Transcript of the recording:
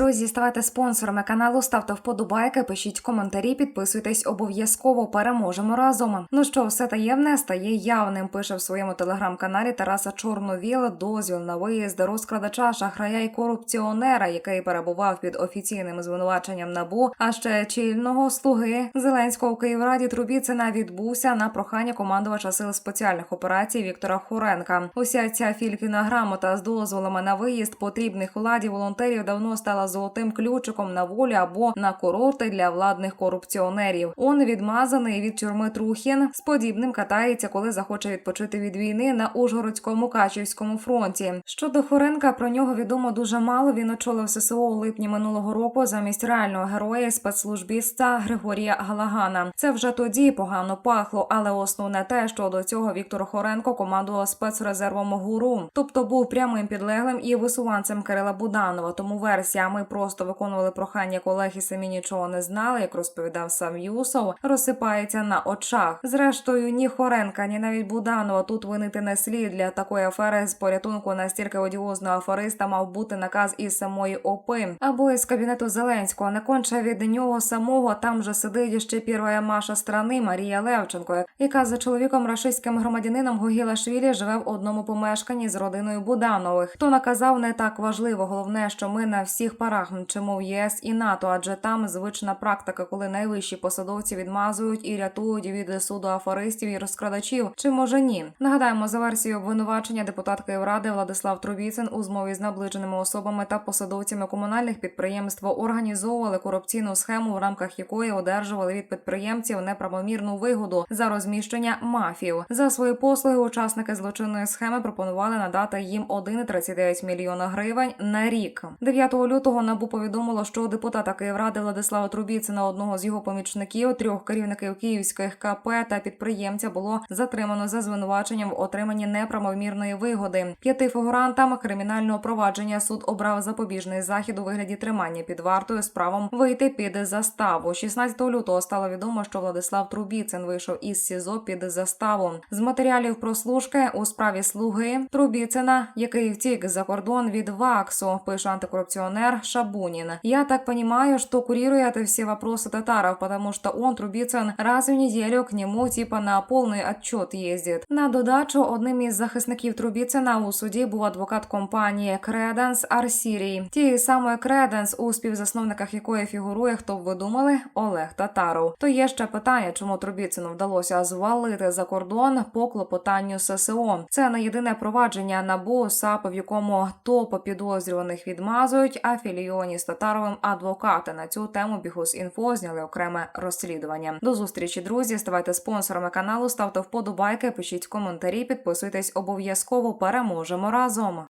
Друзі, ставайте спонсорами каналу, ставте вподобайки, пишіть коментарі, підписуйтесь обов'язково. Переможемо разом. Ну що, все таємне стає явним. Пише в своєму телеграм-каналі Тараса Чорновіл дозвіл на виїзд розкрадача, шахрая і корупціонера, який перебував під офіційним звинуваченням набу. А ще чільного слуги Зеленського в Київраді Трубіцина відбувся на прохання командувача сил спеціальних операцій Віктора Хоренка. Уся ця фількіна грамота з дозволами на виїзд потрібних владі волонтерів давно стала золотим ключиком на волю або на курорти для владних корупціонерів. Он відмазаний від тюрми Трухін з подібним катається, коли захоче відпочити від війни на Ужгородському Качівському фронті. Щодо Хоренка, про нього відомо дуже мало. Він очолив ССО у липні минулого року замість реального героя спецслужбіста Григорія Галагана. Це вже тоді погано пахло, але основне те, що до цього Віктор Хоренко командував спецрезервом ГУРУ, тобто був прямим підлеглим і висуванцем Кирила Буданова. Тому версія ми просто виконували прохання колег і самі нічого не знали, як розповідав сам Юсов, розсипається на очах. Зрештою, ні Хоренка, ні навіть Буданова тут винити не слід для такої афери з порятунку настільки одіозного афериста мав бути наказ із самої ОПИ або із кабінету Зеленського. Не конче від нього самого там же сидить ще перша Маша страни Марія Левченко, яка за чоловіком рашистським громадянином Гогіла Швілі живе в одному помешканні з родиною Буданових. Хто наказав не так важливо. Головне, що ми на всіх парах мчимо в ЄС і НАТО, адже там звична практика, коли найвищі посадовці відмазують і рятують від суду афористів і розкрадачів. Чи може ні? Нагадаємо за версією обвинувачення депутат Київради Владислав Трубіцин у змові з наближеними особами та посадовцями комунальних підприємств організовували корупційну схему, в рамках якої одержували від підприємців неправомірну вигоду за розміщення мафів. За свої послуги учасники злочинної схеми пропонували надати їм 1,39 мільйона гривень на рік. 9 лютого набу повідомило, що депутата Київради Владислава Трубіцина, одного з його помічників, трьох керівників київських КП та підприємця було затримано за звинуваченням в отриманні неправомірної вигоди. П'яти фігурантам кримінального провадження суд обрав запобіжний захід у вигляді тримання під вартою з правом вийти під заставу. 16 лютого стало відомо, що Владислав Трубіцин вийшов із СІЗО під заставу. З матеріалів прослушки у справі слуги Трубіцина, який втік за кордон від ВАКСу, пише антикоррупционер Шабунин. Я так понимаю, что курирует все вопросы татаров, потому что он, Трубицын, раз в неделю к нему типа на повний отчет їздить. На додачу, одним із захисників Трубіцина у суді був адвокат компанії Креденс Арсірій. Тієї самої Креденс, у співзасновниках якої фігурує, хто б ви думали, Олег Татаров. То є ще питання, чому Трубіцину вдалося звалити за кордон по клопотанню ССО. Це не єдине провадження НАБУ САП, в якому топо підозрюваних відмазують, а філійоні з Татаровим адвокати на цю тему Бігус.Інфо зняли окреме розслідування. До зустрічі, друзі. Ставайте спонсорами каналу, ставте вподобайки, пишіть коментарі, підписуйтесь обов'язково. Переможемо разом.